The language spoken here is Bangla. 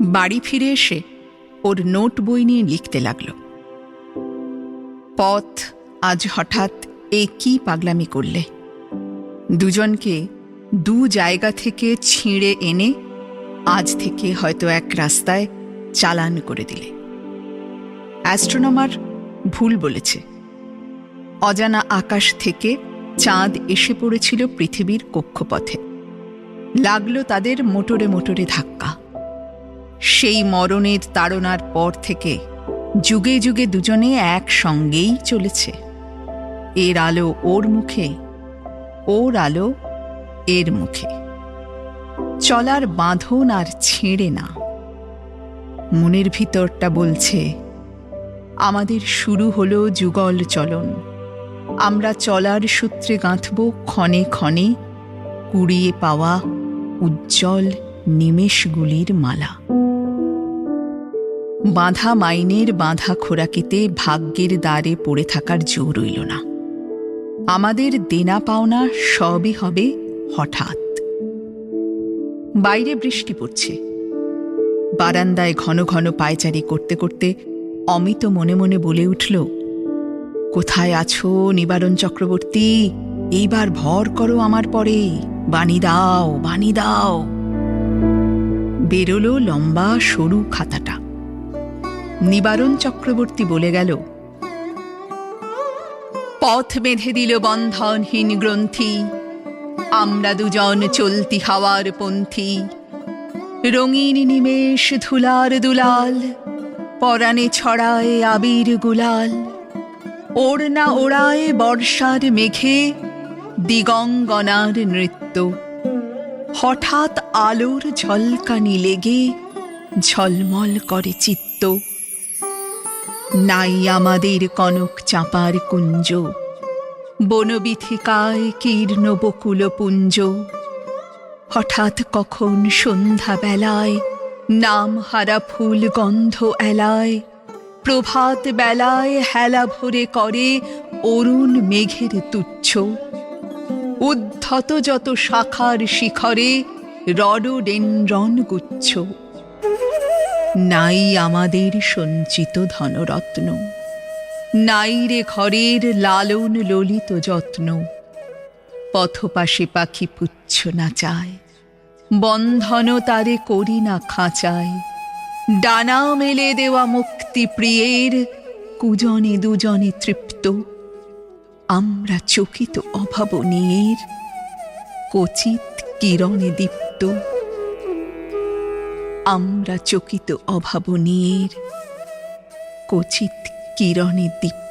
বাড়ি ফিরে এসে ওর নোট বই নিয়ে লিখতে লাগল। পথ আজ হঠাৎ এ কি পাগলামি করলে। দুজনকে দু জায়গা থেকে ছিঁড়ে এনে আজ থেকে হয়তো এক রাস্তায় চালান করে দিলে। অ্যাস্ট্রোনমার ভুল বলেছে। অজানা আকাশ থেকে চাঁদ এসে পড়েছিল পৃথিবীর কক্ষপথে। লাগল তাদের মোটরে মোটরে ধাক্কা। সেই মরণের তাড়নার পর থেকে যুগে যুগে দুজনে একসঙ্গেই চলেছে। এর আলো ওর মুখে, ওর আলো এর মুখে। চলার বাঁধন আর ছেড়ে না। মনের ভিতরটা বলছে, আমাদের শুরু হলো যুগল চলন। আমরা চলার সূত্রে গাঁথব ক্ষণে ক্ষণে কুড়িয়ে পাওয়া উজ্জ্বল নিমেষগুলির মালা। বাঁধা মাইনের বাঁধা খোরাকিতে ভাগ্যের দ্বারে পড়ে থাকার জোর রইল না। আমাদের দেনা পাওনা সবই হবে হঠাৎ। বাইরে বৃষ্টি পড়ছে। বারান্দায় ঘন ঘন পায়চারি করতে করতে অমিত মনে মনে বলে উঠল, কোথায় আছো নিবারণ চক্রবর্তী? এইবার ভর করো আমার পরে। বাণী দাও বাণী দাও। বেরোলো লম্বা সরু খাতাটা। নিবারণ চক্রবর্তী বলে গেল। পথ বেঁধে দিল বন্ধনহীন গ্রন্থি। আমরা দুজন চলতি হাওয়ার পন্থী। রঙিন নিমেষ ধুলার দুলাল পরাণে ছড়ায় আবির গুলাল। ওড়না ওড়ায় বর্ষার মেঘে দিগঙ্গনার নৃত্য। হঠাৎ আলোর ঝলকানি লেগে ঝলমল করে চিত্ত। নাই আমাদের কনক চাপার কুঞ্জ। বনবিথিকায় কীর্ণ বকুল পুঞ্জ। হঠাৎ কখন সন্ধ্যা বেলায় নাম হারা ফুল গন্ধ এলায়, প্রভাত বেলায় হেলা ভরে করে অরুণ মেঘের তুচ্ছ। উদ্ধত যত শাখার শিখরে রডোডেনরন গুচ্ছ। নাই আমাদের সঞ্চিত ধনরত্ন। নাই রে ঘরের লালন ললিত যত্ন। পথপাশে পাখি পুচ্ছ না চায়। বন্ধন তারে করি না খাঁচায়। ডানা মেলে দেওয়া মুক্তি প্রিয়ের, কুজনে দুজনে তৃপ্ত। আমরা চকিত অভাবনীয়ের, কচিত কিরণে দীপ্ত। আমরা চকিত অভাবনীয়ের কচিত কিরণের দীপ্ত